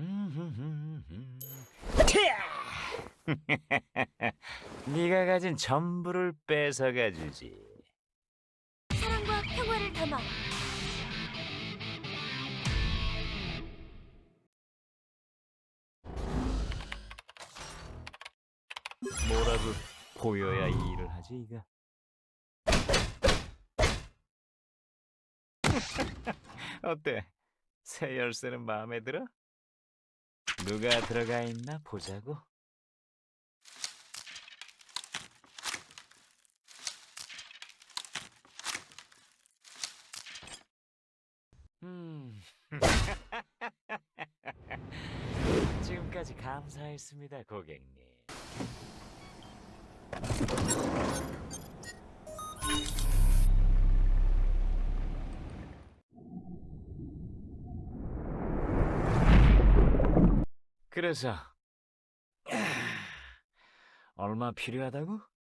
네가 가진 전부를 뺏어가 주지. 사랑과 평화를 담아 뭐라도 보여야 이 일을 하지 이가. 어때? 새 열쇠는 마음에 들어? 누가 들어가 있나 보자고. 음. 지금까지 감사했습니다, 고객님. 그래서 얼마 필요하다고?